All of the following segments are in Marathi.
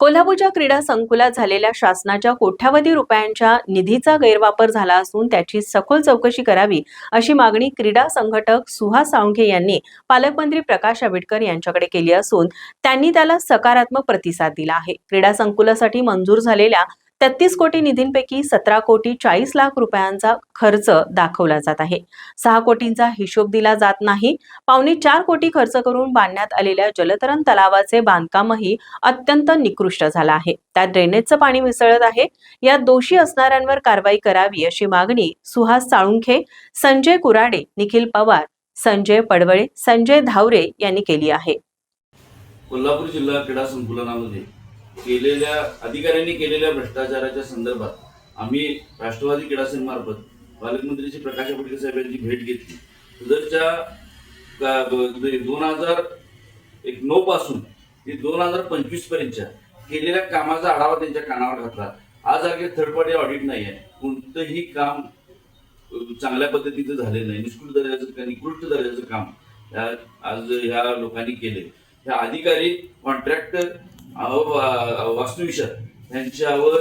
कोल्हापूरच्या क्रीडा संकुलात झालेल्या शासनाच्या कोट्यावधी रुपयांच्या निधीचा गैरवापर झाला असून त्याची सखोल चौकशी करावी अशी मागणी क्रीडा संघटक सुहास साळुंखे यांनी पालकमंत्री प्रकाश आंबेडकर यांच्याकडे केली असून त्यांनी त्याला सकारात्मक प्रतिसाद दिला आहे. क्रीडा संकुलासाठी मंजूर झालेल्या तेहतीस कोटी निधींपैकी सतरा कोटी चाळीस लाख रुपयांचा खर्च दाखवला जात आहे. सहा कोटींचा हिशोब दिला जात नाही. पावणे चार कोटी खर्च करून बांधण्यात आलेल्या जलतरण तलावाचे बांधकामही अत्यंत निकृष्ट झालं आहे. त्यात ड्रेनेजचं पाणी मिसळत आहे. यात दोषी असणाऱ्यांवर कारवाई करावी अशी मागणी सुहास साळुंखे संजय कुराडे निखिल पवार संजय पडवळे संजय धावरे यांनी केली आहे. कोल्हापूर जिल्हा क्रीडा संकुलनामध्ये केलेल्या अधिकाऱ्यांनी केलेल्या भ्रष्टाचाराच्या संदर्भात आम्ही राष्ट्रवादी क्रीडा संघमार्फत पालकमंत्री श्री प्रकाश आंबेडकर साहेब यांची भेट घेतली. सदरच्या म्हणजे दोन हजार एक नऊ पासून ते दोन हजार पंचवीस पर्यंतच्या केलेल्या कामाचा आढावा त्यांच्या कानावर घातला. आज आगे थर्ड पार्टी ऑडिट नाही आहे. कोणतंही काम चांगल्या पद्धतीचं झालेलं नाही. निष्कृत दर्जाचं निकृष्ट दर्जाचं काम या आज ह्या लोकांनी केले ह्या अधिकारी कॉन्ट्रॅक्टर वास्तुविशार यांच्यावर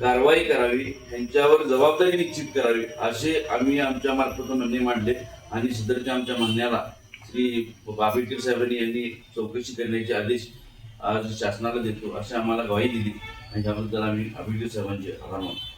कारवाई करावी यांच्यावर जबाबदारी निश्चित करावी असे आम्ही आमच्या मार्फत म्हणणे मांडले. आणि सदरच्या आमच्या म्हणण्याला श्री बाबेकर साहेबांनी यांनी चौकशी करण्याचे आदेश आज शासनाला देतो अशी आम्हाला ग्वाही दिली. आणि त्याबद्दल आम्ही आंबेडकर साहेबांचे आभार मानतो.